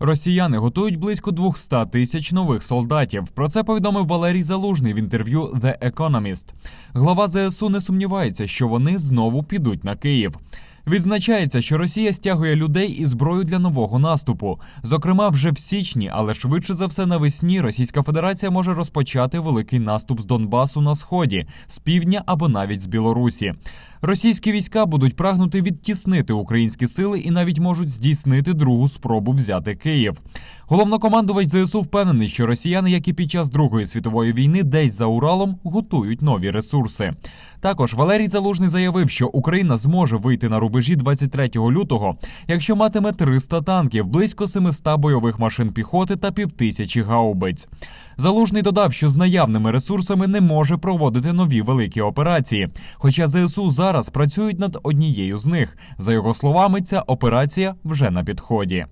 Росіяни готують близько 200 тисяч нових солдатів. Про це повідомив Валерій Залужний в інтерв'ю The Economist. Глава ЗСУ не сумнівається, що вони знову підуть на Київ. Відзначається, що Росія стягує людей і зброю для нового наступу. Зокрема, вже в січні, але швидше за все навесні Російська Федерація може розпочати великий наступ з Донбасу на сході, з півдня або навіть з Білорусі. Російські війська будуть прагнути відтіснити українські сили і навіть можуть здійснити другу спробу взяти Київ. Головнокомандувач ЗСУ впевнений, що росіяни, як і під час Другої світової війни, десь за Уралом готують нові ресурси. Також Валерій Залужний заявив, що Україна зможе вийти на рубежі 23 лютого, якщо матиме 300 танків, близько 700 бойових машин піхоти та півтисячі гаубиць. Залужний додав, що з наявними ресурсами не може проводити нові великі операції. Хоча ЗСУ зараз працюють над однією з них. За його словами, ця операція вже на підході.